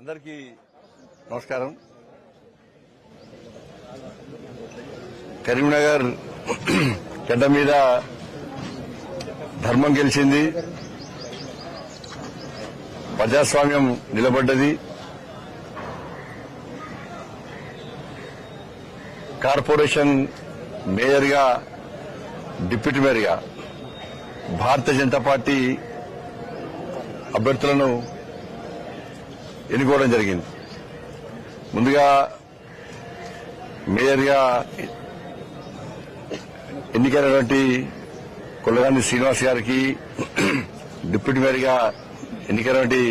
అందరికీ నమస్కారం. కరీంనగర్ గడ్డ మీద ధర్మం గెలిచింది. ప్రజాస్వామ్యం నిలబడ్డది. కార్పొరేషన్ మేయర్గా డిప్యూటీ మేయర్గా భారతీయ జనతా పార్టీ అభ్యర్థులను ఎన్నుకోవడం జరిగింది. ముందుగా మేయర్గా ఎన్నికైనటువంటి కొల్లగాని శ్రీనివాస్ గారికి డిప్యూటీ మేయర్గా ఎన్నికైనటువంటి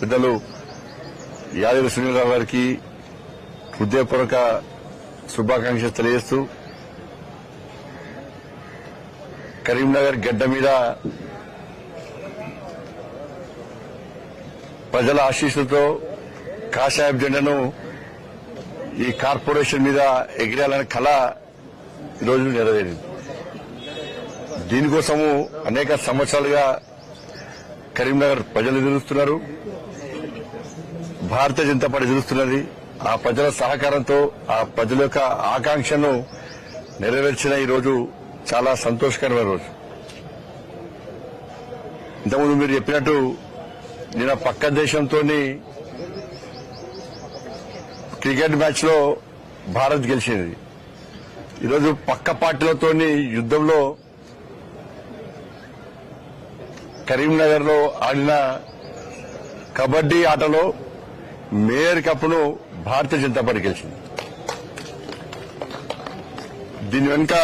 పెద్దలు యాదగిరి సునీలరావు గారికి హృదయపూర్వక శుభాకాంక్షలు తెలియజేస్తూ కరీంనగర్ గడ్డ మీద ప్రజల ఆశీస్సులతో కాషాయ జెండాను ఈ కార్పొరేషన్ మీద ఎగిరాలనే కళ ఈరోజు నెరవేరింది. దీనికోసము అనేక సంవత్సరాలుగా కరీంనగర్ ప్రజలు ఎదురుస్తున్నారు. భారతీయ జనతా పార్టీ ఎదురుస్తున్నది. ఆ ప్రజల సహకారంతో ఆ ప్రజల యొక్క ఆకాంక్షను నెరవేర్చిన ఈ రోజు చాలా సంతోషకరమైన రోజు. ఇంతకుముందు మీరు చెప్పినట్టు నిన్న పక్క దేశంతో క్రికెట్ మ్యాచ్లో భారత్ గెలిచింది. ఈరోజు పక్క పార్టీలతో యుద్దంలో కరీంనగర్లో ఆడిన కబడ్డీ ఆటలో మేయర్ కప్ను భారతీయ జనతా పార్టీ గెలిచింది. దీని వెనుక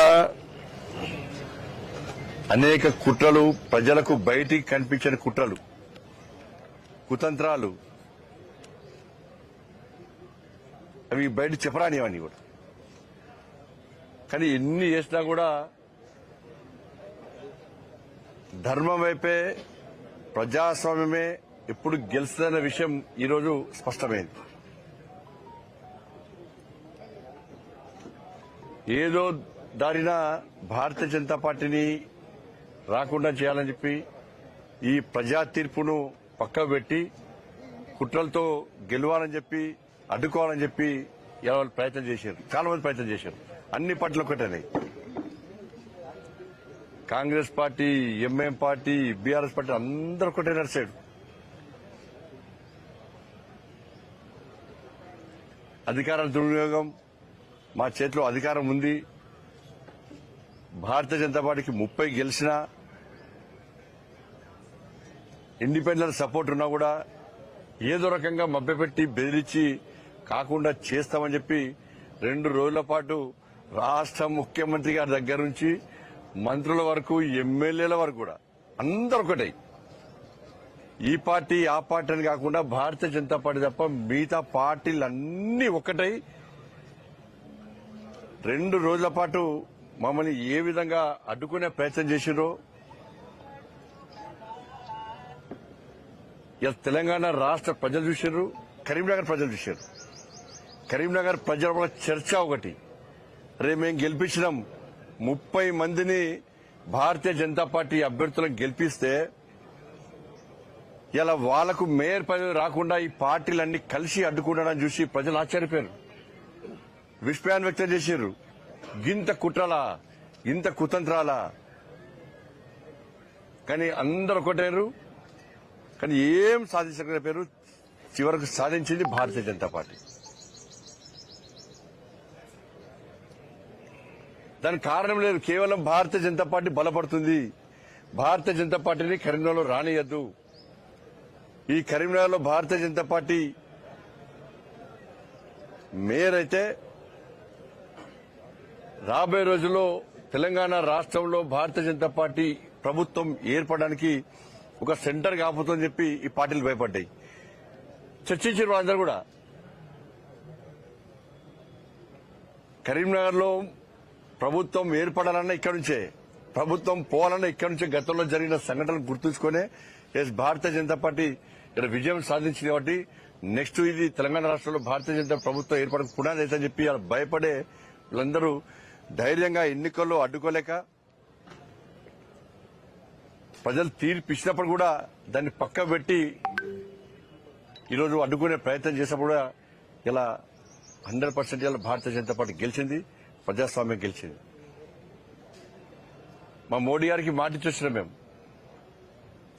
అనేక కుట్రలు ప్రజలకు బయటికి కనిపించిన కుట్రలు. కుతంత్రాలు. అవి బయట చెప్పరానివన్నీ కూడా. కానీ ఎన్ని చేసినా కూడా ధర్మం వైపే ప్రజాస్వామ్యమే ఎప్పుడు గెలుస్తుందన్న విషయం ఈరోజు స్పష్టమైంది. ఏదో దారిన భారతీయ జనతా పార్టీని రాకుండా చేయాలని చెప్పి ఈ ప్రజా తీర్పును పక్క పెట్టి కుట్రలతో గెలవాలని చెప్పి అడ్డుకోవాలని చెప్పి ఇలా ప్రయత్నం చేశారు. చాలా మంది ప్రయత్నం చేశారు. అన్ని పార్టీలు ఒకటేనాయి Congress party MM party BRS party అందరూ ఒకటే నడిచాడు అధికారాల దుర్వినియోగం మా చేతిలో అధికారం ఉంది. భారతీయ జనతా పార్టీకి ముప్పై గెలిచినా ఇండిపెండెంట్ సపోర్ట్ ఉన్నా కూడా ఏదో రకంగా మభ్యపెట్టి బెదిరించి కాకుండా చేస్తామని చెప్పి రెండు రోజుల పాటు రాష్ట్ర ముఖ్యమంత్రి గారి దగ్గర నుంచి మంత్రుల వరకు ఎమ్మెల్యేల వరకు కూడా అందరూ ఒకటే. ఈ పార్టీ ఆ పార్టీ అని కాకుండా భారతీయ జనతా పార్టీ తప్ప మిగతా పార్టీలన్నీ ఒకటై. రెండు రోజుల పాటు మమ్మల్ని ఏ విధంగా అడ్డుకునే ప్రయత్నం చేసిరో ఇలా తెలంగాణ రాష్ట్ర ప్రజలు చూశారు కరీంనగర్ ప్రజలు చూశారు కరీంనగర్ ప్రజల వల్ల చర్చ ఒకటి. రే మేము గెలిపించినాం. ముప్పై మందిని భారతీయ జనతా పార్టీ అభ్యర్థులను గెలిపిస్తే ఇలా వాళ్ళకు మేయర్ పదవి రాకుండా ఈ పార్టీలన్నీ కలిసి అడ్డుకుంటాడని చూసి ప్రజలు ఆశ్చర్యపోయారు. విస్మయాన్ని వ్యక్తం చేశారు ఇంత కుట్రలా ఇంత కుతంత్రాలా. కానీ అందరు ఒకటేరు కానీ ఏం సాధించగల పేరు చివరకు సాధించింది భారతీయ జనతా పార్టీ. దానికి కారణం లేదు. కేవలం భారతీయ జనతా పార్టీ బలపడుతుంది. భారతీయ జనతా పార్టీని కరీంనగర్లో రానియద్దు. ఈ కరీంనగర్లో భారతీయ జనతా పార్టీ మేయర్ అయితే రాబోయే రోజుల్లో తెలంగాణ రాష్ట్రంలో భారతీయ జనతా పార్టీ ప్రభుత్వం ఏర్పడడానికి ఒక సెంటర్ కాకపోతుందని చెప్పి ఈ పార్టీలు భయపడ్డాయి. చర్చించారు వాళ్ళందరూ కూడా కరీంనగర్లో ప్రభుత్వం ఏర్పడాలన్నా ఇక్కడి నుంచే ప్రభుత్వం పోవాలన్నా ఇక్కడి నుంచే గతంలో జరిగిన సంఘటనలు గుర్తుంచుకునే ఎస్ భారతీయ జనతా పార్టీ ఇక్కడ విజయం సాధించింది కాబట్టి నెక్స్ట్ ఇది తెలంగాణ రాష్ట్రంలో భారతీయ జనతా ప్రభుత్వం ఏర్పడక పునాది చెప్పి భయపడే వీళ్ళందరూ ధైర్యంగా ఎన్నికల్లో అడ్డుకోలేక ప్రజలు తీర్పు ఇచ్చినప్పుడు కూడా దాన్ని పక్క పెట్టి ఈరోజు అడ్డుకునే ప్రయత్నం చేసినప్పుడు కూడా ఇలా హండ్రెడ్ పర్సెంట్ ఇలా భారతీయ జనతా పార్టీ గెలిచింది ప్రజాస్వామ్యం గెలిచింది. మా మోడీ గారికి మాట ఇచ్చొచ్చినాం మేము.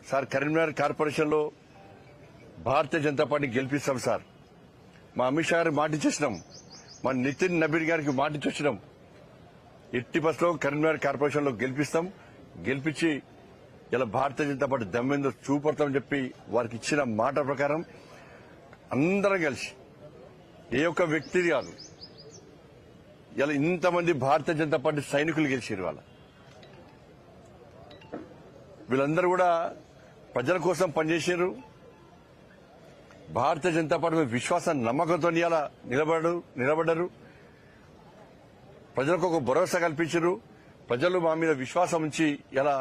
సార్ కరీంనగర్ కార్పొరేషన్లో భారతీయ జనతా పార్టీ గెలిపిస్తాం సార్. మా అమిత్ షా గారికి మాట మా నితిన్ నబీర్ గారికి మాట ఇచ్చొచ్చినాం ఎట్టి బస్లో కరీంనగర్ కార్పొరేషన్లో గెలిపిస్తాం. గెలిపించి ఇలా భారతీయ జనతా పార్టీ దమ్మెందో చూపడతామని చెప్పి వారికి ఇచ్చిన మాట ప్రకారం అందరం కలిసి ఏ ఒక్క వ్యక్తి కాదు ఇలా ఇంతమంది భారతీయ జనతా పార్టీ సైనికులు గెలిచారు వాళ్ళ వీళ్ళందరూ కూడా ప్రజల కోసం పనిచేశారు భారతీయ జనతా పార్టీ మీద విశ్వాసం నమ్మకంతో ఇలా నిలబడు నిలబడరు ప్రజలకు ఒక భరోసా కల్పించారు ప్రజలు మా మీద విశ్వాసం ఉంచి ఇలా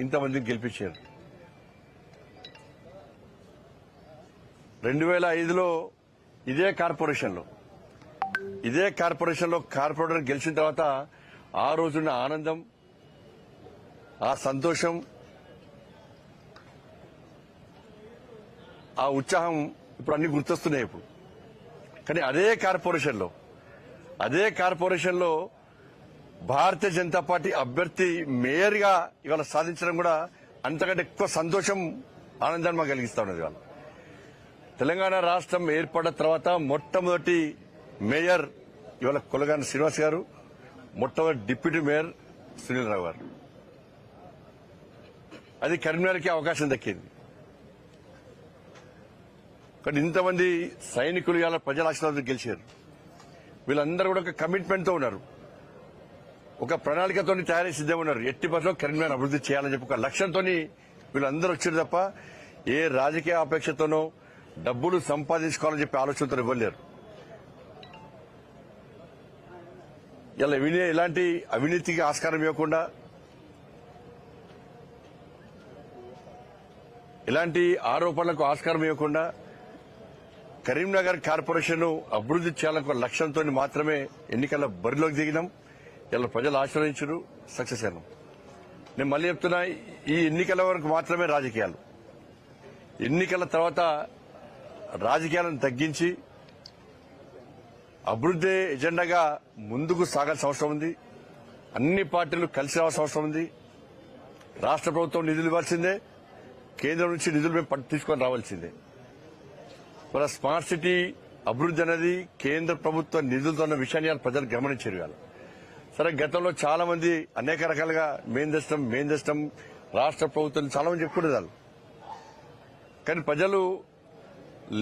ఇంతమందిని గెలిపించారు. రెండు వేల ఐదులో ఇదే కార్పొరేషన్లో. ఇదే కార్పొరేషన్లో కార్పొరేటర్ గెలిచిన తర్వాత ఆ రోజున్న ఆనందం ఆ సంతోషం ఆ ఉత్సాహం ఇప్పుడు అన్ని గుర్తొస్తున్నాయి ఇప్పుడు. కానీ అదే కార్పొరేషన్లో అదే కార్పొరేషన్లో భారతీయ జనతా పార్టీ అభ్యర్థి మేయర్గా ఇవాళ సాధించడం కూడా అంతకంటే ఎక్కువ సంతోషం ఆనందాన్ని మాకు కలిగిస్తా ఉన్నది ఇవాళ. తెలంగాణ రాష్ట్రం ఏర్పడిన తర్వాత మొట్టమొదటి మేయర్ ఇవాళ కొలగాని శ్రీనివాస్ గారు మొట్టమొదటి డిప్యూటీ మేయర్ సునీల్ రావు గారు. అది కరీంనగర్కి అవకాశం దక్కింది. కానీ ఇంతమంది సైనికులు ఇవాళ ప్రజల ఆశీర్వాదం గెలిచారు. వీళ్ళందరూ కూడా ఒక కమిట్మెంట్తో ఉన్నారు. ఒక ప్రణాళికతో తయారీ సిద్ధంగా ఉన్నారు. ఎట్టి బస్సులో కరీంనగర్ అభివృద్ధి చేయాలని చెప్పి ఒక లక్ష్యంతో వీళ్ళందరూ వచ్చారు తప్ప ఏ రాజకీయ అపేక్షతోనో డబ్బులు సంపాదించుకోవాలని చెప్పి ఆలోచనతో ఇవ్వలేరు. ఇలా వినే ఇలాంటి అవినీతికి ఆస్కారం ఇవ్వకుండా ఇలాంటి ఆరోపణలకు ఆస్కారం ఇవ్వకుండా కరీంనగర్ కార్పొరేషన్ అభివృద్ధి చేయాలని ఒక లక్ష్యంతో మాత్రమే ఎన్నికల బరిలోకి దిగినాం. ఇలా ప్రజలు ఆశీర్వదించరు సక్సెస్ అయినాం. నేను మళ్ళీ చెప్తున్నా ఈ ఎన్నికల వరకు మాత్రమే రాజకీయాలు. ఎన్నికల తర్వాత రాజకీయాలను తగ్గించి అభివృద్ధి ఎజెండాగా ముందుకు సాగాల్సిన అవసరం ఉంది. అన్ని పార్టీలు కలిసి రావాల్సిన అవసరం ఉంది. రాష్ట్ర ప్రభుత్వం నిధులు ఇవ్వాల్సిందే. కేంద్రం నుంచి నిధులు మేము పట్టు తీసుకొని రావాల్సిందే. మన స్మార్ట్ సిటీ అభివృద్ధి అనేది కేంద్ర ప్రభుత్వ నిధులతో ఉన్న విషయాన్ని ప్రజలు గమనించారు సరే గతంలో చాలా మంది అనేక రకాలుగా మేం తెస్తాం మేం తెస్తాం రాష్ట్ర ప్రభుత్వం చాలా మంది చెప్పుకునేది వాళ్ళు. కానీ ప్రజలు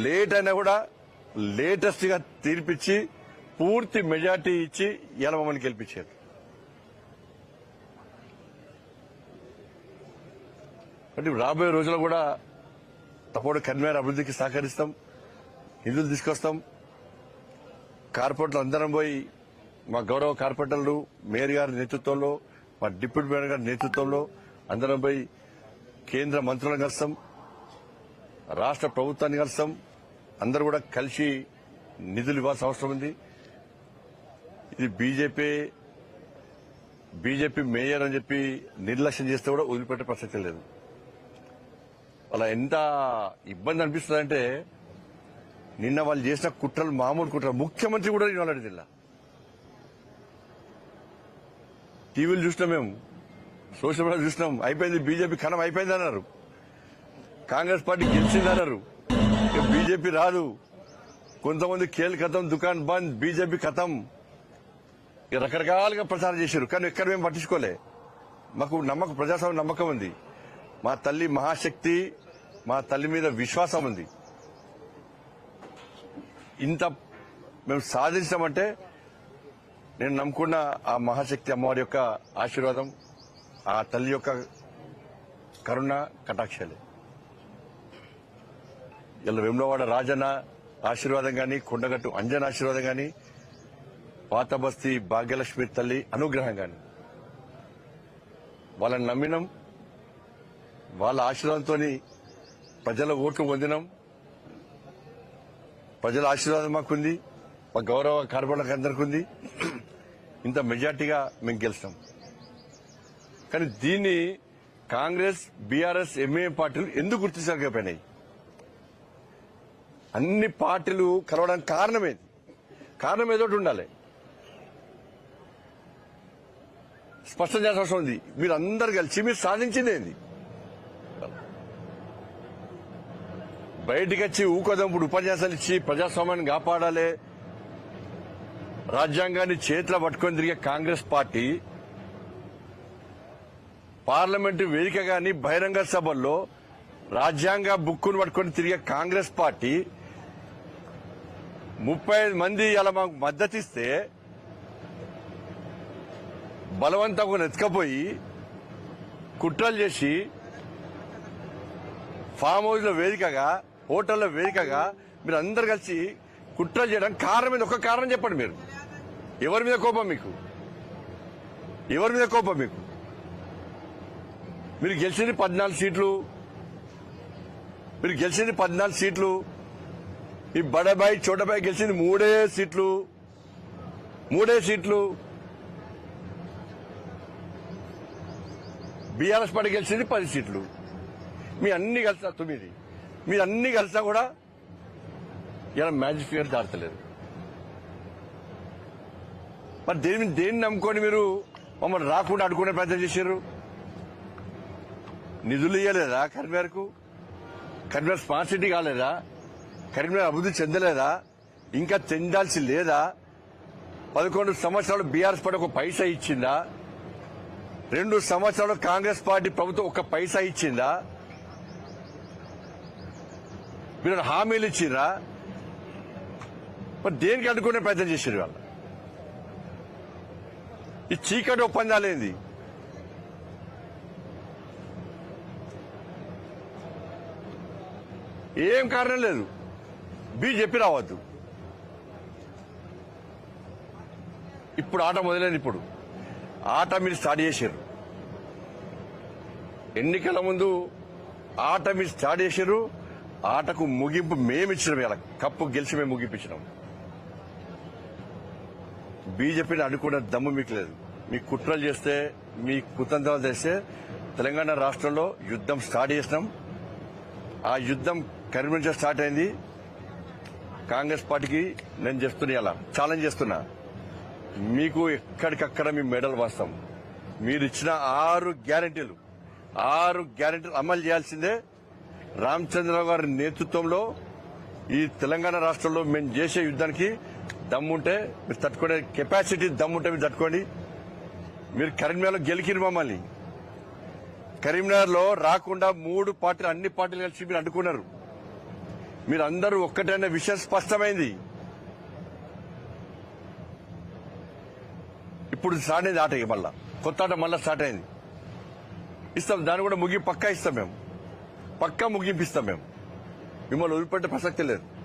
లేట్ అయినా కూడా లేటెస్ట్గా తీర్పిచ్చి పూర్తి మెజార్టీ ఇచ్చి ఇలా మమ్మల్ని గెలిపించారు. అంటే రాబోయే రోజుల్లో కూడా తప్పుడు కన్వేర్ అభివృద్ధికి సహకరిస్తాం నిధులు తీసుకొస్తాం కార్పొరేట్లు అందరం పోయి మా గౌరవ కార్పొరేటర్లు మేయర్ గారి నేతృత్వంలో మా డిప్యూటీ మేయర్ గారి నేతృత్వంలో అందరం పోయి కేంద్ర మంత్రులను కలుస్తాం రాష్ట్ర ప్రభుత్వాన్ని కలుస్తాం. అందరూ కూడా కలిసి నిధులు ఇవ్వాల్సిన అవసరం ఉంది. ఇది బీజేపీ బీజేపీ మేయర్ అని చెప్పి నిర్లక్ష్యం చేస్తే కూడా వదిలిపెట్టే ప్రసక్తి లేదు. అలా ఎంత ఇబ్బంది అనిపిస్తుందంటే నిన్న వాళ్ళు చేసిన కుట్రలు మామూలు కుట్రలు ముఖ్యమంత్రి కూడా నేను వాళ్ళ జిల్లా టీవీలు చూసినాం మేము. సోషల్ మీడియా చూసినాం. అయిపోయింది బీజేపీ కణం అయిపోయింది అన్నారు. కాంగ్రెస్ పార్టీ గెలిచింది అన్నారు. ఇక బీజేపీ రాదు. కొంతమంది కేల్ కథం దుకాన్ బంద్ బీజేపీ కథం. రకరకాలుగా ప్రచారం చేశారు. కానీ ఎక్కడ మేము పట్టించుకోలే. మాకు నమ్మకం ప్రజాస్వామ్య నమ్మకం ఉంది. మా తల్లి మహాశక్తి మా తల్లి మీద విశ్వాసం ఉంది. ఇంత మేము సాధించామంటే నేను నమ్ముకున్న ఆ మహాశక్తి అమ్మవారి యొక్క ఆశీర్వాదం ఆ తల్లి యొక్క కరుణ కటాక్షాలే. ఇలా వెమ్లవాడ రాజన్న ఆశీర్వాదం కానీ కొండగట్టు అంజన్ ఆశీర్వాదం కానీ పాత బస్తీ భాగ్యలక్ష్మి తల్లి అనుగ్రహం కానీ వాళ్ళని నమ్మినాం వాళ్ళ ఆశీర్వాదంతో ప్రజల ఓట్లు పొందినాం. ప్రజల ఆశీర్వాదం మాకుంది మా గౌరవ కార్పొరేటర్లకు అందరికీ ఉంది ఇంత మెజార్టీగా మేము గెలుస్తాం కానీ దీన్ని కాంగ్రెస్ బీఆర్ఎస్ ఎంఏ పార్టీలు ఎందుకు గుర్తించలేకపోయినాయి? అన్ని పార్టీలు కలవడానికి కారణం కారణం ఏదో ఒకటి ఉండాలి. స్పష్టం చేసిన అవసరం ఉంది. మీరు అందరు కలిసి మీరు సాధించింది ఏంది? బయటికి వచ్చి ఊకోదంపుడు ఉపన్యాసాలు ఇచ్చి ప్రజాస్వామ్యాన్ని కాపాడాలి రాజ్యాంగాన్ని చేతిలో పట్టుకొని తిరిగే కాంగ్రెస్ పార్టీ పార్లమెంటు వేదిక గాని బహిరంగ సభల్లో రాజ్యాంగ బుక్కును పట్టుకొని తిరిగే కాంగ్రెస్ పార్టీ ముప్పై ఐదు మంది అలా మాకు మద్దతిస్తే బలవంతంగా నెతకపోయి కుట్రలు చేసి ఫామ్ హౌస్లో వేదికగా హోటల్లో వేదికగా మీరు అందరు కలిసి కుట్రలు చేయడానికి కారణం మీద ఒక కారణం చెప్పండి మీరు. ఎవరి మీద కోపం మీకు? ఎవరి మీద కోపం మీకు? మీరు గెలిచింది పద్నాలుగు సీట్లు. మీరు గెలిచింది పద్నాలుగు సీట్లు. ఈ బడబాయి చోటబాయి గెలిచింది మూడే సీట్లు. మూడే సీట్లు. బీఆర్ఎస్ పార్టీ గెలిచింది పది సీట్లు. మీ అన్ని కలిసా తొమ్మిది. మీరు అన్ని కలిసా కూడా ఇలా మ్యాజిక్ ఫిగర్ దాటలేదు మరి దేని దేన్ని నమ్ముకొని మీరు మమ్మల్ని రాకుండా అడుకునే ప్రయత్నం చేశారు? నిధులు ఇవ్వలేదా కరీంనగర్కు? కరీంనగర్ స్మార్ట్ సిటీ కాలేదా? కరీంనగర్ అభివృద్ధి చెందలేదా? ఇంకా చెందాల్సి లేదా? పదకొండు సంవత్సరాలు బీఆర్ఎస్ పార్టీ ఒక పైసా ఇచ్చిందా? రెండు సంవత్సరాలు కాంగ్రెస్ పార్టీ ప్రభుత్వం ఒక పైసా ఇచ్చిందా? మీరు హామీలు ఇచ్చిరా మరి దేనికి అడ్డుకునే ప్రయత్నం చేశారు వాళ్ళు ఈ చీకటి ఒప్పందాలేంది? ఏం కారణం లేదు. బి చెప్పి రావద్దు. ఇప్పుడు ఆట మొదలైంది ఇప్పుడు. ఆట మీరు స్టార్ట్ చేశారు. ఎన్నికల ముందు ఆట మీరు స్టార్ట్ చేశారు. ఆటకు ముగింపు మేమిచ్చినాం ఇలా కప్పు గెలిచి మేము ముగింపించినాం బీజేపీని అనుకున్న దమ్ము మీకు లేదు. మీ కుట్రలు చేస్తే మీ కుతంత్రాలు చేస్తే తెలంగాణ రాష్ట్రంలో యుద్ధం స్టార్ట్ చేసినాం. ఆ యుద్ధం కరీంనగర్ స్టార్ట్ అయింది. కాంగ్రెస్ పార్టీకి నేను చెప్తున్నా ఇలా ఛాలెంజ్ చేస్తున్నా. మీకు ఎక్కడికక్కడ మీ మెడల్ వస్తాం. మీరు ఇచ్చిన ఆరు గ్యారంటీలు ఆరు గ్యారంటీలు అమలు చేయాల్సిందే. రామచంద్రరావు గారి నేతృత్వంలో ఈ తెలంగాణ రాష్ట్రంలో మేము చేసే యుద్ధానికి దమ్ముంటే మీరు తట్టుకునే కెపాసిటీ దమ్ముంటే మీరు తట్టుకోండి. మీరు కరీంనగర్లో గెలికిరు మమ్మల్ని. కరీంనగర్లో రాకుండా మూడు పార్టీలు అన్ని పార్టీలు కలిసి మీరు అడ్డుకున్నారు. మీరు అందరూ ఒక్కటైన విషయం స్పష్టమైంది. ఇప్పుడు స్టార్ట్ అయింది ఆట ఇక మళ్ళా. కొత్త ఆట మళ్ళా స్టార్ట్ అయింది. ఇస్తాం దాన్ని కూడా ముగి పక్కా ఇస్తాం మేము. పక్కా ముగింపిస్తాం మేము. మిమ్మల్ని వదిలిపెట్టే ప్రసక్తి లేదు.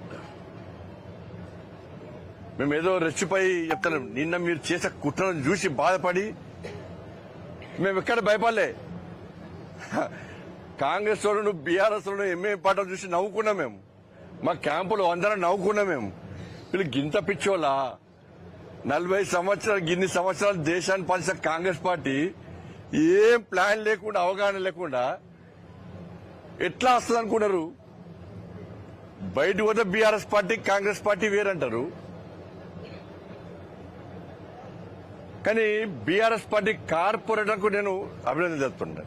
మేము ఏదో రెచ్చిపోయి చెప్తాం నిన్న మీరు చేసే కుట్రను చూసి బాధపడి మేము ఎక్కడ భయపడలే. కాంగ్రెస్ వాళ్ళు బీఆర్ఎస్ వాళ్ళు ఎంఏ పాటలు చూసి నవ్వుకున్నాం మేము. మా క్యాంపులో అందరం నవ్వుకున్నాం మేము. వీళ్ళు గింత పిచ్చోలా నలభై సంవత్సరాలు గిన్ని సంవత్సరాలు దేశాన్ని పాలిసిన కాంగ్రెస్ పార్టీ ఏం ప్లాన్ లేకుండా అవగాహన లేకుండా ఎట్లా వస్తుంది అనుకున్నారు బయట పోతే బీఆర్ఎస్ పార్టీ కాంగ్రెస్ పార్టీ వేరంటారు. కానీ బీఆర్ఎస్ పార్టీ కార్పొరేటర్కు నేను అభినందన తెలుపుతుంటా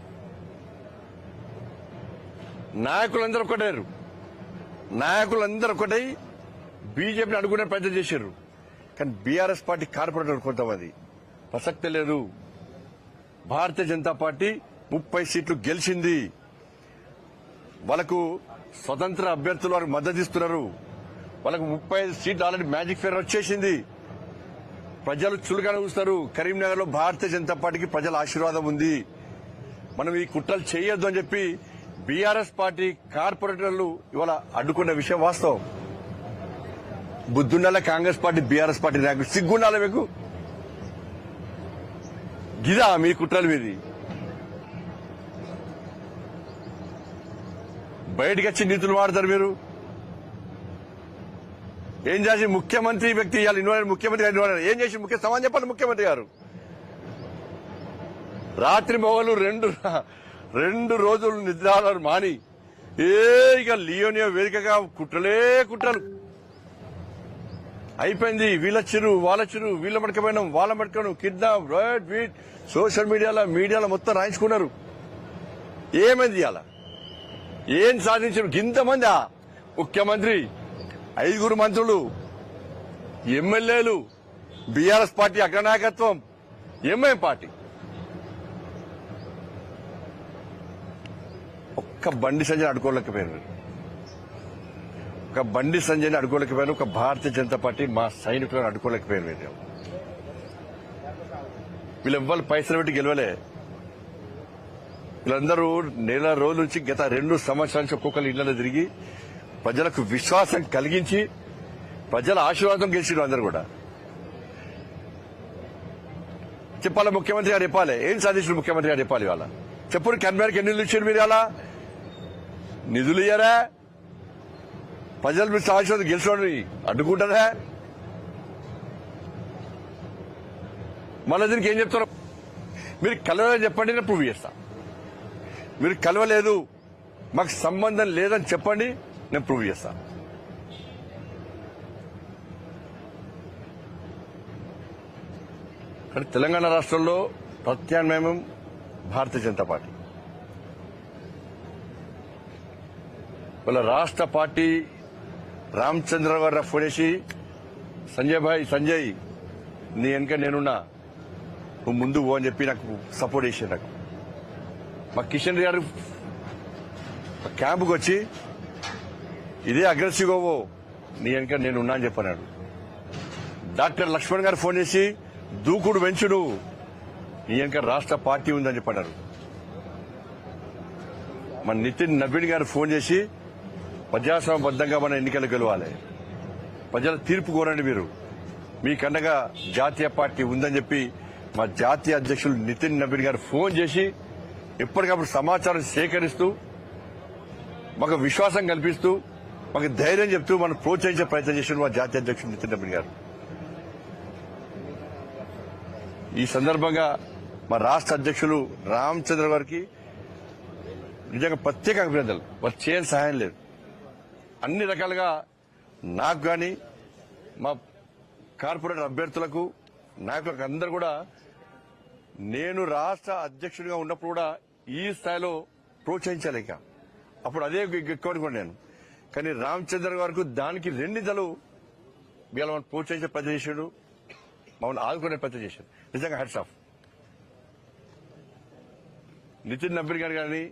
నాయకులందరూ ఒకటారు నాయకులందరూ ఒకటై బీజేపీని అడుగునే ప్రయత్నం చేశారు. కానీ బీఆర్ఎస్ పార్టీ కార్పొరేటర్ కొంతమంది. ప్రసక్తి లేదు. భారతీయ జనతా పార్టీ ముప్పై సీట్లు గెలిచింది. వాళ్ళకు స్వతంత్ర అభ్యర్థులు వారికి మద్దతు ఇస్తున్నారు. వాళ్ళకు ముప్పై సీట్లు ఆల్రెడీ మ్యాజిక్ ఫేర్ వచ్చేసింది ప్రజలు చులుగానే చూస్తారు. కరీంనగర్లో భారతీయ జనతా పార్టీకి ప్రజల ఆశీర్వాదం ఉంది. మనం ఈ కుట్రలు చేయొద్దు అని చెప్పి బీఆర్ఎస్ పార్టీ కార్పొరేటర్లు ఇవాళ అడ్డుకున్న విషయం వాస్తవం. బుద్ధుండాల కాంగ్రెస్ పార్టీ బీఆర్ఎస్ పార్టీ నాయకులు సిగ్గుండాల మీకు? గిదా మీ కుట్రలు మీది. బయటకు వచ్చి నీతులు వాడతారు మీరు. ఏం చేసి ముఖ్యమంత్రి వ్యక్తి ఇవాళ ఇన్వాల్వ్ ముఖ్యమంత్రి ఇన్వాల్వ్ ఏం చేసి ముఖ్య సమాన్ చెప్పాలి ముఖ్యమంత్రి గారు. రాత్రి మొగలు రెండు రెండు రోజులు నిద్రాలు మాని. ఏ ఇక లియోనియో వేదికగా కుట్రలే కుట్రలు. అయిపోయింది. వీళ్ళొచ్చిరు వాళ్ళొచ్చిరు వీళ్ళ మడకపోయినాం వాళ్ళ మడకను కిడ్నాప్ రైట్ వీట్ సోషల్ మీడియాలో మీడియాలో మొత్తం రాయించుకున్నారు. ఏమైంది ఇవాళ? ఏం సాధించారు? ఇంతమంది ముఖ్యమంత్రి ఐదుగురు మంత్రులు ఎమ్మెల్యేలు బీఆర్ఎస్ పార్టీ అగ్రనాయకత్వం ఎంఐఎం పార్టీ. ఒక్క బండి సంజయ్ అడుకోలేకపోయారు ఒక బండి సంజయ్ని అడుకోలేకపోయారు ఒక భారతీయ జనతా పార్టీ మా సైనికులను అడుకోలేకపోయారు మీరు వీళ్ళు. ఎవ్వరు పైసలు పెట్టి గెలవలే. వీళ్ళందరూ నెల రోజుల నుంచి గత రెండు సంవత్సరాల నుంచి ఒక్కొక్కరు ఇళ్ళలో తిరిగి ప్రజలకు విశ్వాసం కలిగించి ప్రజల ఆశీర్వాదం గెలిచిన అందరు కూడా. చెప్పాలి ముఖ్యమంత్రి గారు చెప్పాలి? ఏం సాధించిన ముఖ్యమంత్రి గారు చెప్పాలి ఇవాళ? చెప్పుడు కన్వేర్కి ఎన్ని నిధులు ఇచ్చారు మీరు ఇలా నిధులు ఇయ్యారా? ప్రజలు మీరు ఆశీర్వాదం గెలిచోని అడ్డుకుంటారా? మళ్ళీ దీనికి ఏం చెప్తారు? మీరు కలవలేదని చెప్పండి నేను ప్రూవ్ చేస్తా. మీరు కలవలేదు మాకు సంబంధం లేదని చెప్పండి నేను ప్రూవ్ చేస్తాను కానీ తెలంగాణ రాష్ట్రంలో ప్రత్యామ్నాయం భారతీయ జనతా పార్టీ. వాళ్ళ రాష్ట్ర పార్టీ రామచంద్ర గారు ఫోన్ చేసి సంజయ్ భాయ్ సంజయ్ నీ వెనక నేనున్నా నువ్వు ముందు పో అని చెప్పి నాకు సపోర్ట్ చేసి నాకు. మా కిషన్ రెడ్డి గారు క్యాంపుకి వచ్చి ఇదే అగ్రెసివ్గా నీ వెనక నేనున్నా అని చెప్పన్నాడు. డాక్టర్ లక్ష్మణ్ గారు ఫోన్ చేసి దూకుడు వెంచుడు. నీ వెనక రాష్ట్ర పార్టీ ఉందని చెప్పన్నారు మన నితిన్ నవీన్ గారు ఫోన్ చేసి ప్రజాస్వామ్యబద్ధంగా మన ఎన్నికలు గెలవాలి. ప్రజల తీర్పు కోరండి మీరు. మీకన్నగా జాతీయ పార్టీ ఉందని చెప్పి మా జాతీయ అధ్యక్షులు నితిన్ నవీన్ గారు ఫోన్ చేసి ఎప్పటికప్పుడు సమాచారం సేకరిస్తూ మాకు విశ్వాసం కల్పిస్తూ మాకు ధైర్యం చెప్తూ మనం ప్రోత్సహించే ప్రయత్నం చేసిన మా జాతీయ అధ్యక్షుడు నితిన్ రెడ్డి గారు. ఈ సందర్భంగా మా రాష్ట్ర అధ్యక్షులు రామచంద్ర గారికి నిజంగా ప్రత్యేక అభినందనలు. వారు చేయని సహాయం లేదు. అన్ని రకాలుగా నాకు కానీ మా కార్పొరేటర్ అభ్యర్థులకు నాయకులకు అందరు కూడా నేను రాష్ట్ర అధ్యక్షుడిగా ఉన్నప్పుడు కూడా ఈ స్థాయిలో ప్రోత్సహించలేక అప్పుడు అదే ఎక్కువ నేను. కానీ రామచంద్ర గారికి దానికి రెండింతలు వీళ్ళ మనం ప్రోత్సహించే పెద్ద చేశాడు మమ్మల్ని ఆదుకునే పెద్ద చేశాడు. నిజంగా హెడ్స్ ఆఫ్. నితిన్ నబ్బీర్ గారు కానీ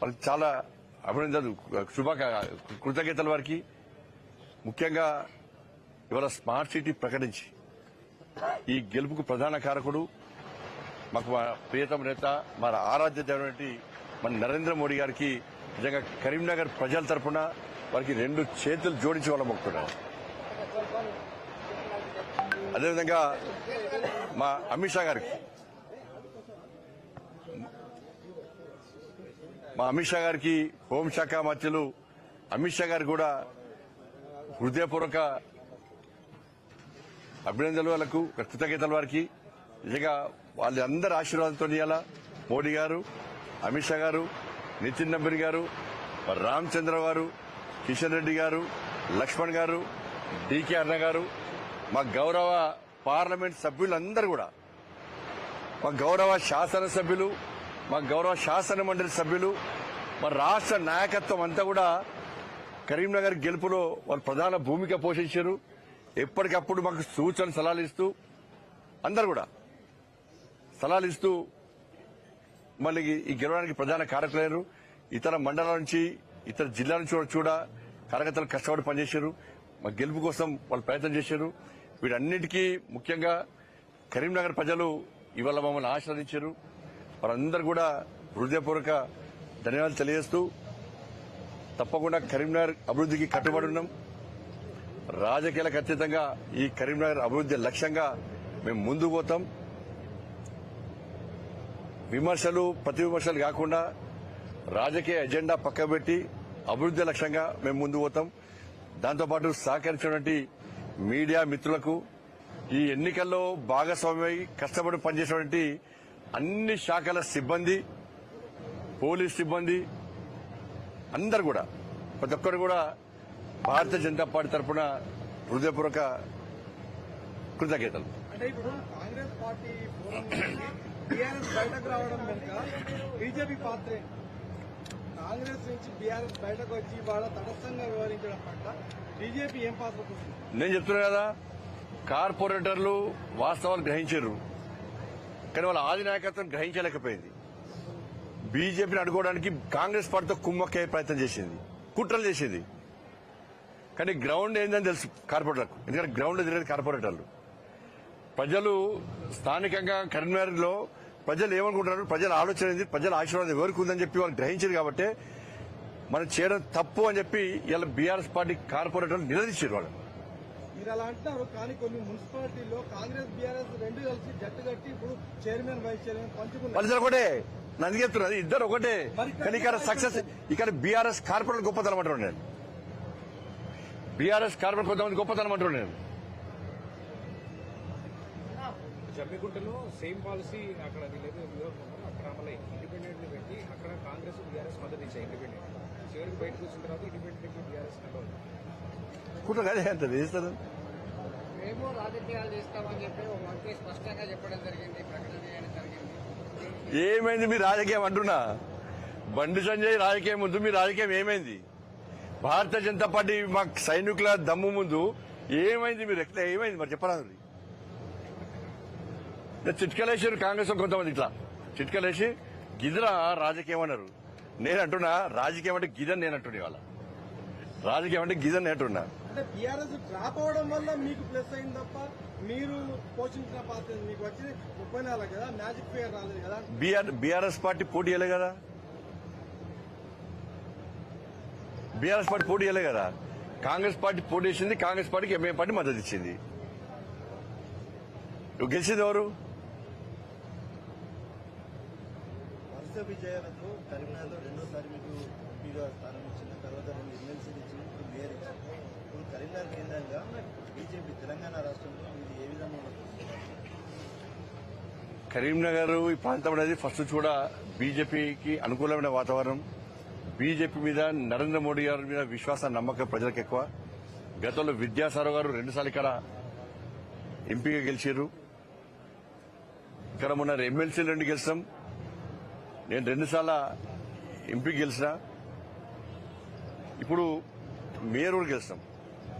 వాళ్ళకి చాలా అభినందనలు శుభాక కృతజ్ఞతల వారికి. ముఖ్యంగా ఇవాళ స్మార్ట్ సిటీ ప్రకటించి ఈ గెలుపుకు ప్రధాన కారకుడు మాకు మా ప్రియతమ నేత మన ఆరాధ్య దేవుడి మన నరేంద్ర మోడీ గారికి నిజంగా కరీంనగర్ ప్రజల తరపున వారికి రెండు చేతులు జోడించి వాళ్ళ మొక్కుతున్నారు అదేవిధంగా మా అమిత్ షా గారికి. మా అమిత్ షా గారికి హోంశాఖ మంత్రులు అమిత్ షా గారికి కూడా హృదయపూర్వక అభినందనలు వాళ్ళకు కృతజ్ఞతల వారికి. నిజంగా వాళ్ళందరి ఆశీర్వాదంతో ఇవ్వాల మోడీ గారు అమిత్ షా గారు. నితిన్ నబ్బీర్ గారు రామచంద్ర గారు కిషన్ రెడ్డి గారు లక్ష్మణ్ గారు డీకే అన్న గారు మా గౌరవ పార్లమెంట్ సభ్యులందరూ కూడా మా గౌరవ శాసనసభ్యులు మా గౌరవ శాసన మండలి సభ్యులు మా రాష్ట్ర నాయకత్వం అంతా కూడా కరీంనగర్ గెలుపులో వారు ప్రధాన భూమిక పోషించారు. ఎప్పటికప్పుడు మాకు సూచన సలహాలు ఇస్తూ అందరు కూడా సలహాలు ఇస్తూ మళ్ళీ ఈ గెలవడానికి ప్రధాన కారకులైన ఇతర మండలాల నుంచి ఇతర జిల్లాల నుంచి కూడా చూడ కార్యకర్తలు కష్టపడి పనిచేశారు. మా గెలుపు కోసం వాళ్ళు ప్రయత్నం చేశారు. వీటన్నిటికీ ముఖ్యంగా కరీంనగర్ ప్రజలు ఇవాళ మమ్మల్ని ఆశీర్వదించారు. వారందరూ కూడా హృదయపూర్వక ధన్యవాదాలు తెలియజేస్తూ తప్పకుండా కరీంనగర్ అభివృద్ధికి కట్టుబడి ఉన్నాం. రాజకీయాలకు అతీతంగా ఈ కరీంనగర్ అభివృద్ధి లక్ష్యంగా మేము ముందుకు పోతాం. విమర్శలు ప్రతి విమర్శలు కాకుండా రాజకీయ ఎజెండా పక్కబెట్టి అభివృద్ధి లక్ష్యంగా మేము ముందు పోతాం. దాంతోపాటు సహకరించినటువంటి మీడియా మిత్రులకు ఈ ఎన్నికల్లో భాగస్వామ్యమై కష్టపడి పనిచేసినటువంటి అన్ని శాఖల సిబ్బంది పోలీస్ సిబ్బంది అందరు కూడా ప్రతి ఒక్కరు కూడా భారతీయ జనతా పార్టీ తరఫున హృదయపూర్వక కృతజ్ఞతలు. అంటే ఇప్పుడు కాంగ్రెస్ పార్టీ బీఆర్ఎస్ బయటకు రావడం వెనుక బీజేపీ పాత్రే కాంగ్రెస్ నుంచి బీఆర్ఎస్ బయటకు వచ్చి వాళ్ళ తటస్థంగా వ్యవహరించడం పట్ల బీజేపీ ఏం పాత్ర నేను చెప్తున్నా కదా కార్పొరేటర్లు వాస్తవాలు గ్రహించారు. కానీ వాళ్ళ ఆధినాయకత్వం గ్రహించలేకపోయింది. బీజేపీని అడుకోవడానికి కాంగ్రెస్ పార్టీతో కుమ్మక్కే ప్రయత్నం చేసింది. కుట్రలు చేసింది. కానీ గ్రౌండ్ ఏందని తెలుసు కార్పొరేటర్లకు. ఎందుకంటే గ్రౌండ్ తిరిగేది కార్పొరేటర్లు. ప్రజలు స్థానికంగా కరీంనగర్లో ప్రజలు ఏమనుకుంటున్నారు? ప్రజల ఆలోచన ఏంది? ప్రజల ఆశీర్వాదం ఎవరికి ఉందని చెప్పి వాళ్ళు గ్రహించారు కాబట్టి మనం చేయడం తప్పు అని చెప్పి ఇలా బీఆర్ఎస్ పార్టీ కార్పొరేటర్లు నిలదీశారు వాళ్ళు. మీరు అలా అంటున్నారు కానీ కొన్ని మున్సిపాలిటీల్లో కాంగ్రెస్ బీఆర్ఎస్ రెండు కలిసి జట్టు కట్టి ఇప్పుడు చైర్మన్ వైస్ చైర్మన్ పంచుకున్నారు. ఒకటే నన్ను చెప్తున్నది ఇద్దరు ఒకటే. కానీ ఇక్కడ సక్సెస్ ఇక్కడ బీఆర్ఎస్ కార్పొరేట్ గొప్పతనం అంటున్నాను నేను. బీఆర్ఎస్ కార్పొరేట్ కొంతమంది గొప్పతనం అంటున్నాను నేను. జమ్మిగుంటలో సేమ్ పాలసీ అక్కడ నియోజకవర్గం అక్కడ పెట్టి అక్కడ కాంగ్రెస్ బీఆర్ఎస్ మద్దతు ఇచ్చాయి ఇండిపెండెంట్ చివరికి బయటకు వచ్చిన తర్వాత ఇండిపెండెంట్ బీఆర్ఎస్ మేము రాజకీయాలు చేస్తామని చెప్పి ఒక మంత్రి స్పష్టంగా చెప్పడం జరిగింది ప్రకటన చేయడం జరిగింది. ఏమైంది మీ రాజకీయం అంటున్నా? బండి సంజయ్ రాజకీయం ముందు మీ రాజకీయం ఏమైంది? భారతీయ జనతా పార్టీ మా సైనికుల దమ్ము ముందు ఏమైంది మీరు ఎట్లా ఏమైంది? మరి చెప్పరాదు చిట్కలేసారు కాంగ్రెస్ కొంతమంది ఇట్లా. చిట్కలేసి గిదరా రాజకీయం అన్నారు నేను అంటున్నా రాజకీయం అంటే గిదని నేను అంటున్నా ఇవాళ. రాజకీయం అంటే గిదని నేను అంటున్నా అంటే బీఆర్ఎస్ డ్రాప్ అవడం వల్ల మీకు ప్లస్ అయింది తప్ప మీరు పోషించిన పాత్ర ఏంది? మీకు వచ్చింది. ముప్పై నాలుగు కదా మ్యాజిక్ ఫిగర్ రాలేదు కదా. బీఆర్ బీఆర్ఎస్ పార్టీ పోటీ చేయలే కదా. బీఆర్ఎస్ పార్టీ పోటీ చేయలే కదా. కాంగ్రెస్ పార్టీ పోటీ చేసింది కాంగ్రెస్ పార్టీకి ఎంఐ పార్టీ మద్దతు ఇచ్చింది. నువ్వు గెలిచింది ఎవరు? వరుస విజయాలతో కరీంనగర్లో రెండోసారి మీకు ఎంపీగా స్థానం ఇచ్చింది తర్వాత రెండు ఎమ్మెల్సీలు ఇచ్చింది ఇప్పుడు మేయర్ ఇచ్చింది. ఇప్పుడు కరీంనగర్ కేంద్రంగా బీజేపీ తెలంగాణ రాష్ట్రంలో ఇది ఏ విధంగా కరీంనగర్ ఈ ప్రాంతం అనేది ఫస్ట్ కూడా బీజేపీకి అనుకూలమైన వాతావరణం. బీజేపీ మీద నరేంద్ర మోడీ గారి మీద విశ్వాసం నమ్మకం ప్రజలకు ఎక్కువ. గతంలో విద్యాసారావు గారు రెండుసార్లు ఇక్కడ ఎంపీగా గెలిచారు. ఇక్కడ మొన్న ఎమ్మెల్సీలు రెండు గెలిచాం. నేను రెండుసార్లు ఎంపీ గెలిచిన ఇప్పుడు మేయర్ కూడా గెలిచినాం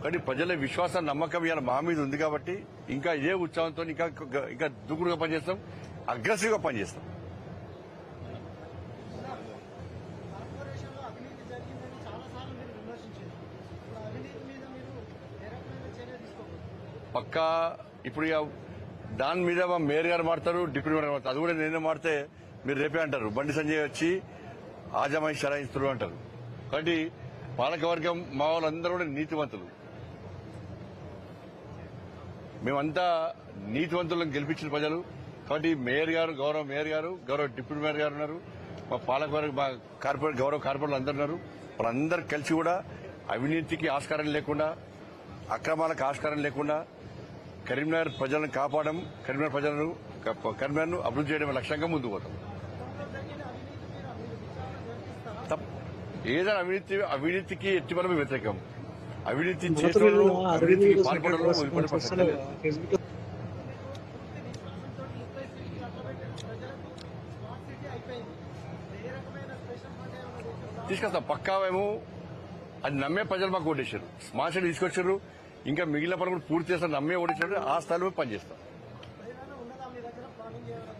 కానీ ప్రజల విశ్వాసం నమ్మకం ఇవాళ మా మీద ఉంది కాబట్టి ఇంకా ఇదే ఉత్సాహంతో ఇంకా ఇంకా దూకుడుగా పనిచేస్తాం అగ్రెసివ్గా పనిచేస్తాం. పక్కా ఇప్పుడు దాని మీద మా మేయర్ గారు మాడతారు డిప్యూటీ మేయర్ గారు మాడతారు అది కూడా నేనే మాడితే మీరు రేపే అంటారు. బండి సంజయ్ వచ్చి ఆజమాయి షరాయిస్తున్నారు అంటారు. కాబట్టి పాలకవర్గం మా వాళ్ళందరూ కూడా నీతివంతులు. మేమంతా నీతివంతులను గెలిపించిన ప్రజలు. కాబట్టి మేయర్ గారు గౌరవ మేయర్ గారు గౌరవ డిప్యూటీ మేయర్ గారు ఉన్నారు. మా పాలకవర్గ మా కార్పొరేట్ గౌరవ కార్పొరేట్లు అందరు ఉన్నారు. వాళ్ళందరూ కలిసి కూడా అవినీతికి ఆస్కారం లేకుండా అక్రమాలకు ఆస్కారం లేకుండా కరీంనగర్ ప్రజలను కాపాడడం కరీంనగర్ ప్రజలను కరీంనగర్ను అభివృద్ధి చేయడం లక్ష్యంగా ముందుకు పోతాం. ఏదైనా అవినీతి అవినీతికి ఎట్టి మనం వ్యతిరేకం. అవినీతి చేతులు అవినీతికి. తీసుకొస్తాం. పక్కా మేము అది నమ్మే ప్రజలు మాకు ఓటేశారు స్మార్ట్ సిటీ తీసుకొచ్చారు. ఇంకా మిగిలిన పనులు కూడా పూర్తి చేస్తాం. నమ్మే ఓటేశారు ఆ స్థాయిలో పనిచేస్తాం.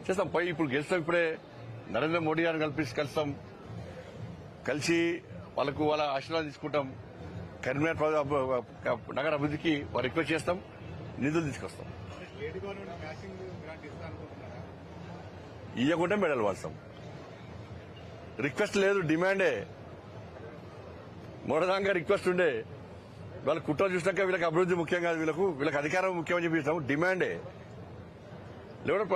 చేస్తాం. పై ఇప్పుడు గెలుస్తాం. ఇప్పుడే నరేంద్ర మోడీ గారిని కలిపి కలుస్తాం. కలిసి వాళ్ళకు వాళ్ళ ఆశీర్వాదం తీసుకుంటాం. కరీంనగర్ నగర అభివృద్ధికి వారు రిక్వెస్ట్ చేస్తాం. నిధులు తీసుకొస్తాం. ఇవ్వకుండా మెడల్ వాడతాం రిక్వెస్ట్ లేదు డిమాండే. మొదదాంగా రిక్వెస్ట్ ఉండే. వాళ్ళ కుట్ర చూసినాక వీళ్ళకి అభివృద్ధి ముఖ్యం కాదు వీళ్ళకు వీళ్ళకి అధికారం ముఖ్యమని చెప్పి డిమాండే. లేకుంటే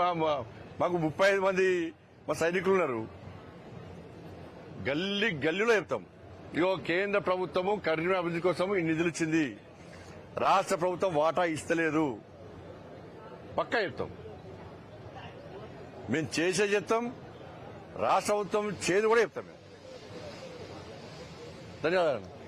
మాకు ముప్పై ఐదు మంది మా సైనికులు ఉన్నారు. గల్లి గల్లిలో చెప్తాం. ఇగో కేంద్ర ప్రభుత్వము కరీంనగర్ అభివృద్ధి కోసం ఈ నిధులు ఇచ్చింది. రాష్ట్ర ప్రభుత్వం వాటా ఇస్తలేదు. పక్కా చెప్తాం. మేము చేసే చెప్తాం. రాష్ట్ర ప్రభుత్వం చేదు కూడా చెప్తాం మేము. ధన్యవాదాలు.